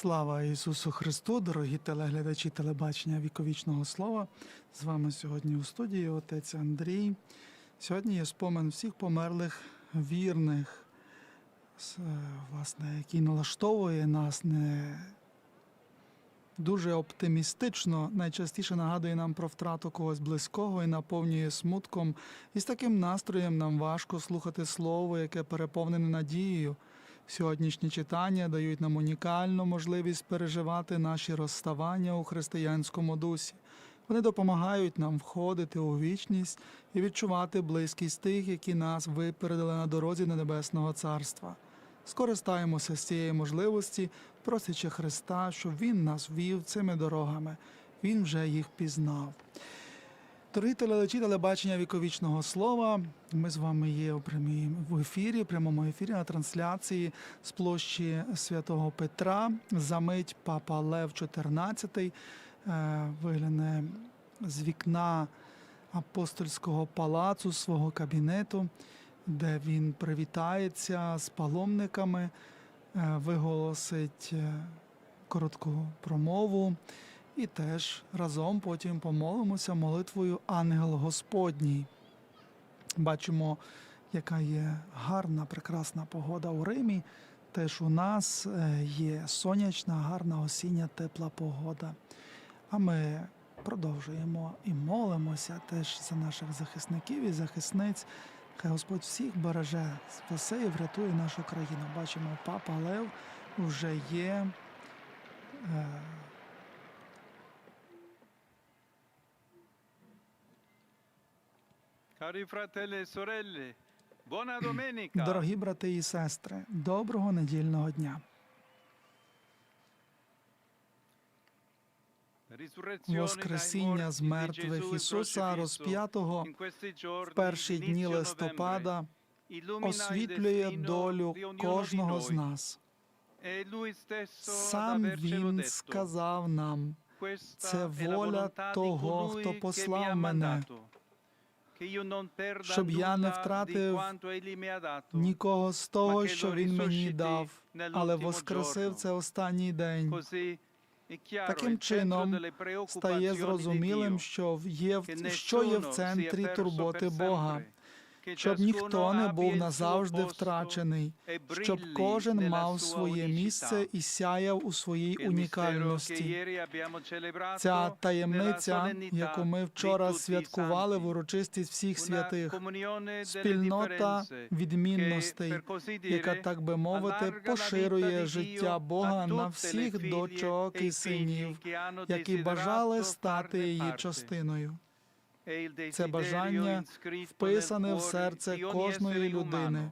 Слава Ісусу Христу, дорогі телеглядачі телебачення віковічного слова. З вами сьогодні у студії отець Андрій. Сьогодні є спомин всіх померлих вірних, е, власне, який налаштовує нас не дуже оптимістично, найчастіше нагадує нам про втрату когось близького і наповнює смутком. І з таким настроєм нам важко слухати слово, яке переповнене надією. Сьогоднішні читання дають нам унікальну можливість переживати наші розставання у християнському дусі. Вони допомагають нам входити у вічність і відчувати близькість тих, які нас випередили на дорозі до Небесного Царства. Скористаємося з цієї можливості, просячи Христа, щоб Він нас вів цими дорогами. Він вже їх пізнав. Дорогі телеглядачі телебачення віковічного слова. Ми з вами є у прямій в ефірі, в прямому ефірі на трансляції з площі Святого Петра. Замить папа Лев XIV е, вигляне з вікна апостольського палацу свого кабінету, де він привітається з паломниками, е, виголосить е, коротку промову. І теж разом потім помолимося молитвою Ангел Господній. Бачимо, яка є гарна, прекрасна погода у Римі. Теж у нас е, є сонячна, гарна осіння, тепла погода. А ми продовжуємо і молимося теж за наших захисників і захисниць. Хай Господь всіх береже, спасе і врятує нашу країну. Бачимо, папа Лев вже є. Дорогі брати і сестри, доброго недільного дня. Воскресіння з мертвих Ісуса розп'ятого в перші дні листопада освітлює долю кожного з нас. E Сам Він сказав нам, це воля того, хто послав мене, щоб я не втратив нікого з того, що він мені дав, але воскресив це останній день. Таким чином стає зрозумілим, що є в- що є в центрі турботи Бога. Щоб ніхто не був назавжди втрачений, e щоб кожен мав своє місце і сяяв у своїй унікальності. Ця таємниця, яку ми вчора святкували в урочистість всіх святих, спільнота відмінностей, яка, так би мовити, поширює життя Бога на всіх дочок e і синів, які бажали стати її частиною. E Це бажання вписане в серце кожної людини,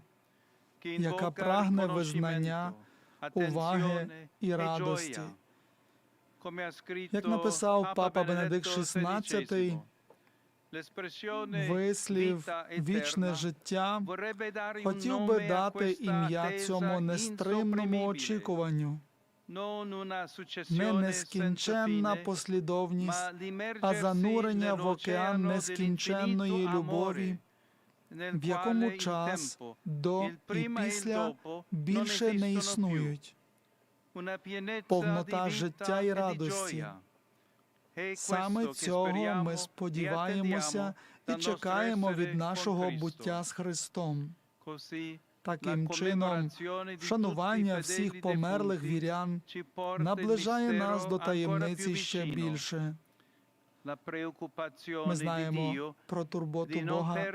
яка прагне визнання, уваги і e радості. Як написав Папа Бенедикт XVI, вислів вічне життя хотів би дати ім'я цьому нестримному очікуванню, не нескінченна послідовність, а занурення в океан нескінченної любові, в якому час до і e після більше не існують. Повнота життя і e радості. Саме цього ми e сподіваємося і чекаємо від нашого буття з Христом. Таким чином, вшанування всіх померлих вірян наближає нас до таємниці ще більше. Ми знаємо про турботу Бога,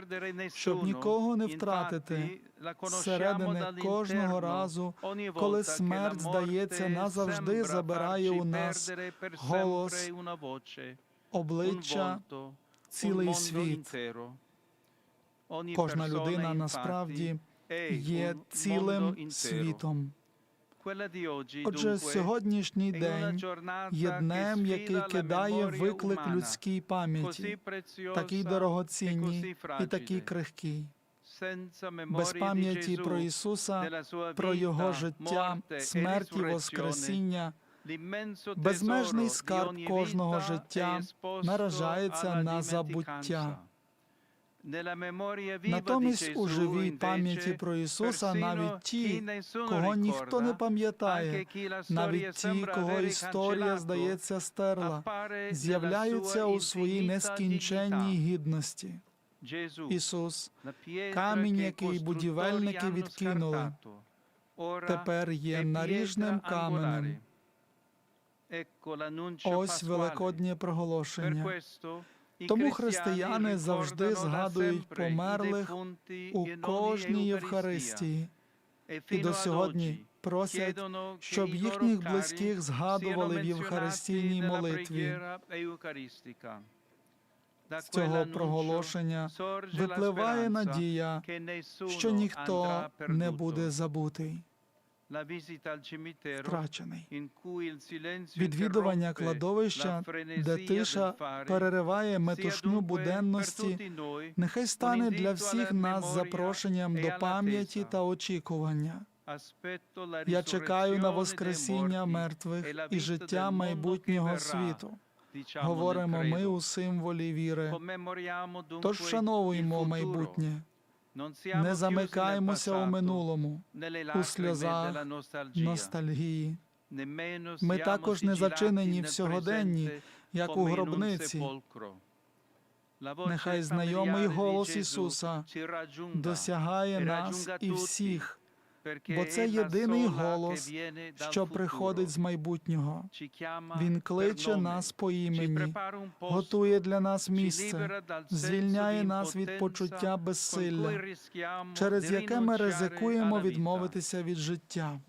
щоб нікого не втратити. Зсередини кожного разу, коли смерть, здається, назавжди забирає у нас голос, обличчя, цілий світ. Кожна людина насправді є цілим світом. Отже, сьогоднішній день є днем, який кидає виклик людській пам'яті, такий e дорогоцінній і такий крихкий. Без пам'яті про Ісуса, про Його життя, e смерть і Воскресіння, безмежний скарб кожного життя наражається на забуття. Натомість у живій пам'яті про Ісуса навіть ті, кого ніхто не пам'ятає, навіть ті, кого історія, здається, стерла, з'являються у своїй нескінченній гідності. Ісус камінь, який будівельники відкинули, тепер є наріжним каменем. Ось великоднє проголошення. Тому християни завжди згадують померлих у кожній. Євхаристії E і до сьогодні просять, щоб їхніх близьких згадували в євхаристійній молитві. З цього проголошення випливає надія, що ніхто не буде забутий, втрачений. Відвідування кладовища, де тиша перериває метушню буденності, нехай стане для всіх нас запрошенням e до пам'яті та очікування. Я чекаю на Воскресіння мертвих e і життя майбутнього світу. Говоримо ми у символі віри. Тож вшановуємо майбутнє, не замикаємося у минулому, у сльозах, ностальгії. Ми також не зачинені в сьогоденні, як у гробниці. Нехай знайомий голос Ісуса досягає e нас і всіх, бо це єдиний голос, що приходить з майбутнього. Він кличе нас по імені, готує для нас місце, звільняє нас від почуття безсилля, через яке ми ризикуємо відмовитися від життя.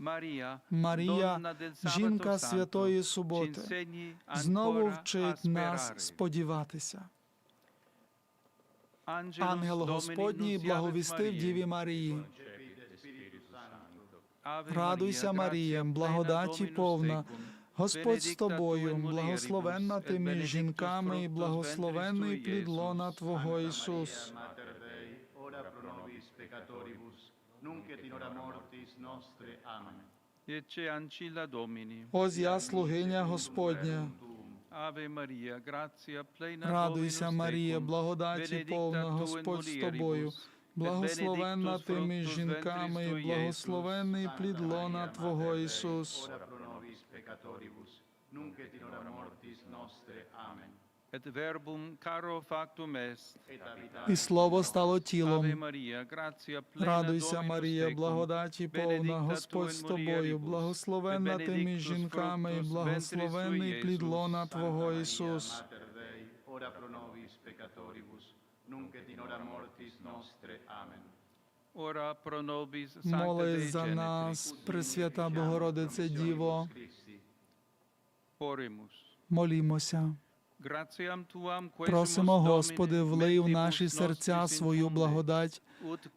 Марія, жінка святої суботи, знову вчить нас сподіватися. Ангел Господній благовістив. Діві Марії. Радуйся, Марія, благодаті повна, Господь з тобою, благословенна ти між жінками, і благословенний плід лона Твого Ісус. Ось я, слугиня Господня. Ave Maria, gratia plena Радуйся, Марія, благодаті повна, Господь з тобою. Благословенна ти між жінками, і благословенний плід лона Твого Ісус. І слово стало тілом. Радуйся, Марія, благодаті повна, Господь з тобою, благословенна ти між жінками, і благословенний плід лона Твого Ісус. Ora pro nobis peccatoribus, nunc et in hora mortis nostre. Amen. Ora pro nobis Sancta Молись Dei за нас, Пресвята Богородице Діво, молімося. Просимо, Господи, влий в наші серця свою благодать,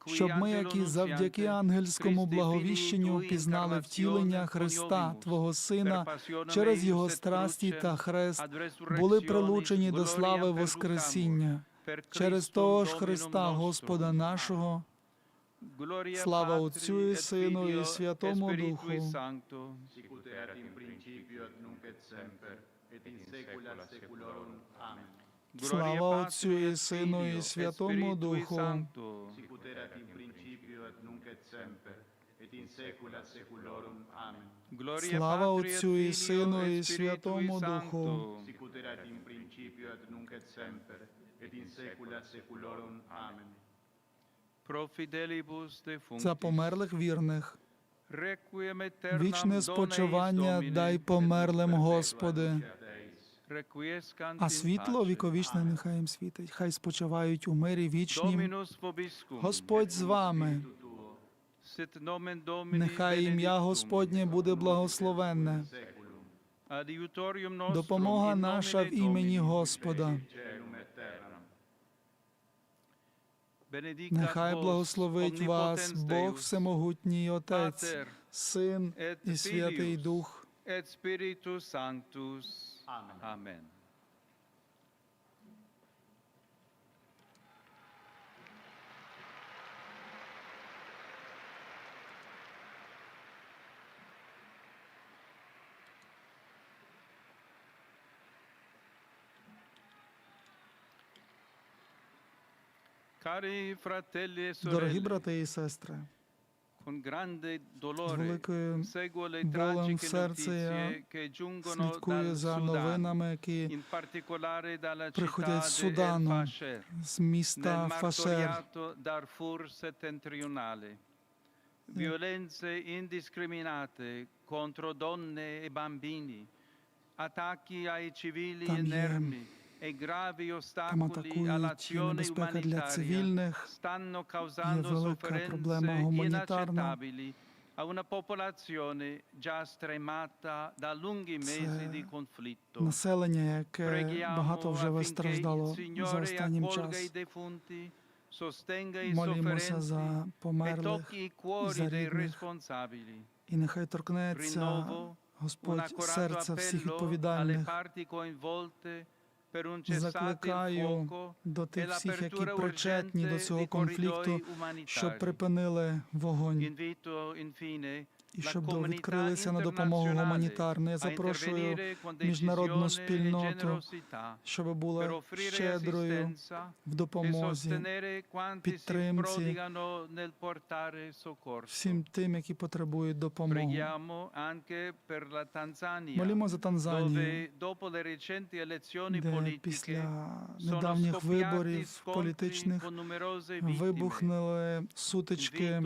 щоб ми, які завдяки ангельському благовіщенню пізнали втілення Христа, Твого Сина, через Його страсті та хрест, були прилучені до слави Воскресіння. Через того ж Христа. Господа нашого, Gloria Слава Отцю і Сину і Святому Духу. Слава Отцю і Сину і Святому Духу. Слава Отцю і Сину і Святому Духу. Et in saecula saeculorum. Amen. Pro fidelibus defunctis. За померлих вірних. Requiem aeternam Вічне спочивання дай померлим, Господи. requiescant А in світло pace. віковічне нехай їм світить, хай спочивають у мирі вічнім. Dominus vobiscum. Господь з вами, Sit nomen Domini нехай ім'я benedictum. Господнє буде благословенне. Adiutorium nostrum Допомога in наша в nomine імені. Господа. Нехай благословить вас Бог Всемогутній Отець, Син і Святий Дух. et Spiritus Sanctus. Amen. Amen. Дорогі брати і сестри, з великою болем в серці я слідкую за новинами, які приходять з Судану, з міста Фашер. Violenze indiscriminate contro donne e bambini, attacchi ai civili inermi e Там атакують небезпека для цивільних. stanno велика проблема гуманітарна. a una popolazione già stremata da lunghi mesi di conflitto. Населення, яке багато вже вистраждало за останнім час. Молімося за e померлих, за рідних. і нехай торкнеться Господь серця всіх відповідальних. Закликаю до e тих всіх, які причетні до цього конфлікту, щоб припинили вогонь і щоб відкрилися на допомогу гуманітарну. Я запрошую, міжнародну e спільноту, щоб була щедрою в e допомозі підтримці всім тим, які потребують допомоги. Молімо за Танзанію, де після недавніх виборів політичних вибухнули сутички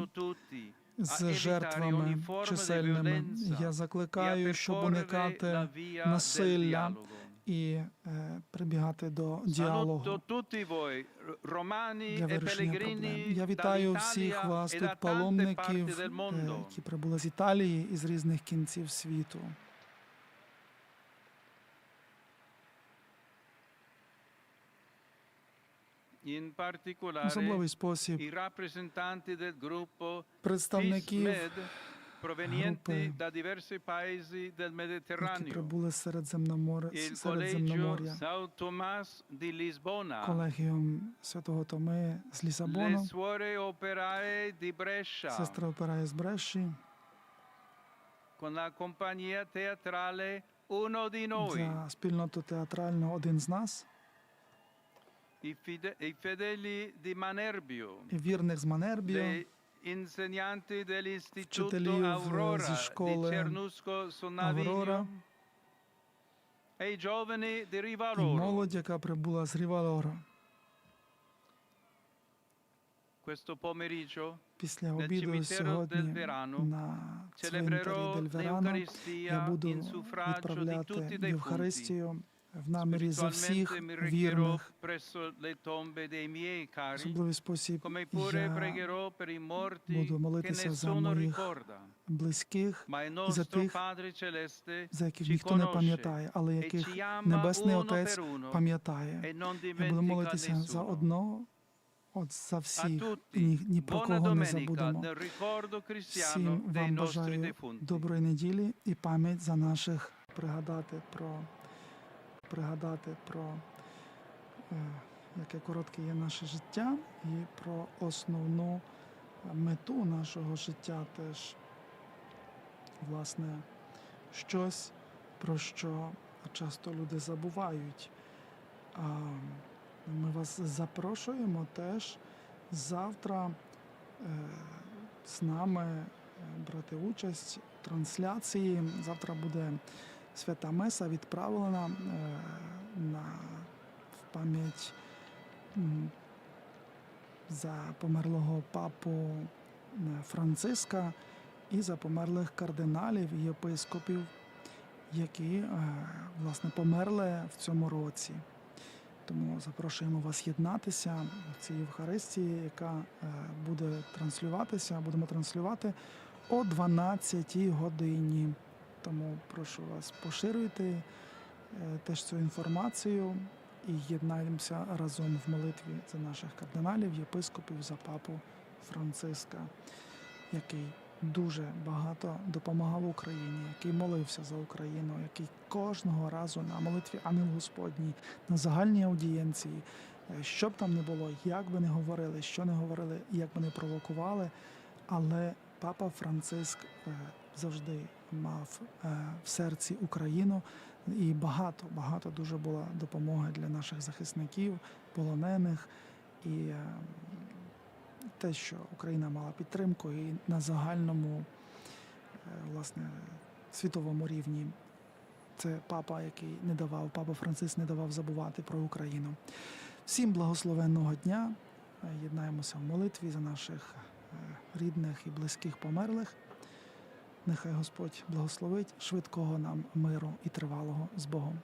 з жертвами чисельними. Я закликаю, щоб уникати насилля і е, прибігати до діалогу для e вирішення проблем. Я вітаю всіх вас e тут, паломників, е, які прибули з Італії і з різних кінців світу. В особливий спосіб представників, групи, які прибули з Середземноморя, Середземномор'я, колегіум Святого Томи з Лісабону, Brescia, сестра з Бреші, за спільноту театральну один з нас, вірних з Манербіо, Вчителів, зі школи Аврора i giovani di і молодь, яка прибула з Рівалора. Questo pomeriggio Після обіду сьогодні del Verano на цвинтарі celebrerò Дель я буду in suffragio di відправляти. Євхаристію в намірі за всіх вірних. особливий спосіб я per i morti буду молитися за моїх близьких, за тих, за яких ніхто не пам'ятає, але e яких Небесний Отець пам'ятає. e Я буду молитися за одного, от за всіх, ні, ні про кого не забудемо. Всім вам бажаю доброї неділі і пам'ять за наших пригадати про пригадати про е, яке коротке є наше життя, і про основну мету нашого життя теж власне щось, про що часто люди забувають. Ми вас запрошуємо теж завтра е, з нами е, брати участь в трансляції. Завтра буде свята Меса відправлена е, на в пам'ять за померлого папу е, Франциска і за померлих кардиналів і єпископів, які е, власне померли в цьому році. Тому запрошуємо вас єднатися в цій Євхаристії, яка буде транслюватися. Будемо транслювати о 12 годині. Тому прошу вас поширюйте е, теж цю інформацію і єднаємося разом в молитві за наших кардиналів, єпископів, за папу Франциска, який дуже багато допомагав Україні, який молився за Україну, який кожного разу на молитві Ангел Господній, на загальній аудієнції, е, що б там не було, як би не говорили, що не говорили, як би не провокували, але папа Франциск е, завжди мав е, в серці Україну, і багато, багато дуже було допомоги для наших захисників, полонених. І е, те, що Україна мала підтримку і на загальному е, власне світовому рівні. Це папа, який не давав, папа Франциск не давав забувати про Україну. Всім благословенного дня. Єднаємося в молитві за наших рідних і близьких померлих. Нехай Господь благословить швидкого нам миру і тривалого з Богом.